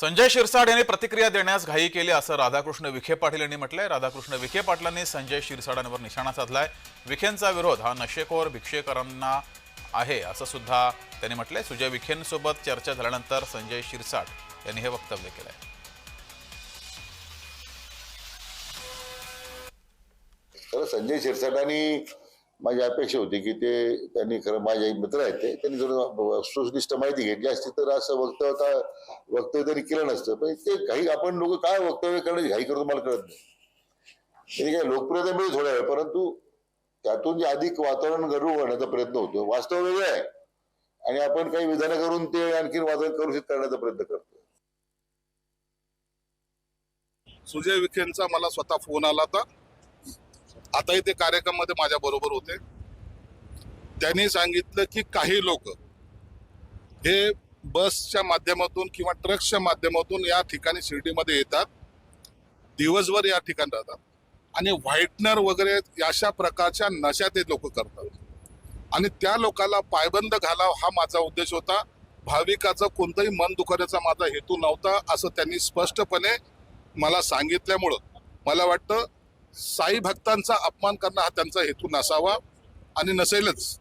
संजय शिरसाट यांनी प्रतिक्रिया देण्यास घाई केली असं राधाकृष्ण विखे पाटील यांनी म्हटलंय. राधाकृष्ण विखे पाटलांनी संजय शिरसाटांवर निशाणा साधलाय. विखेंचा विरोध हा नशेखोर भिक्षेकरांना आहे असं सुद्धा त्यांनी म्हटलंय. सुजय विखेंसोबत चर्चा झाल्यानंतर संजय शिरसाट यांनी हे वक्तव्य केलंय. संजय शिरसाटांनी माझी अपेक्षा होती की ते त्यांनी खरं माझे मित्र आहेत ते त्यांनी जर सुनिष्ठ माहिती घेतली असती तर असं वक्तव्य वक्तव्य त्यांनी केलं नसतं. पण ते काही आपण लोक काय वक्तव्य करण्याची घाई करतो मला कळत नाही. त्यांनी काय लोकप्रियता मिळेल थोड्या वेळ परंतु त्यातून जे अधिक वातावरण गरवू करण्याचा प्रयत्न होतो वास्तव वेगळं आहे. आणि आपण काही विधानं करून ते आणखी वातावरण कलुषित करण्याचा प्रयत्न करतो सुजय विखेंचा मला स्वतः फोन आला होता. आताही ते कार्यक्रमामध्ये माझ्या बरोबर होते. त्यांनी सांगितलं की काही लोक हे बसच्या माध्यमातून किंवा ट्रक्सच्या माध्यमातून या ठिकाणी शिर्डीमध्ये येतात. दिवसभर या ठिकाणी राहतात. आणि व्हाईटनर वगैरे अशा प्रकारच्या नशा ते लोक करतात. आणि त्या लोकांना पायबंद घालाव हा माझा उद्देश होता. भाविकाचं कोणतंही मन दुखवण्याचा माझा हेतू नव्हता असं त्यांनी स्पष्टपणे मला सांगितल्यामुळं. मला वाटतं साई भक्तांचा अपमान करणं हा त्यांचा हेतू नसावा आणि नसेलच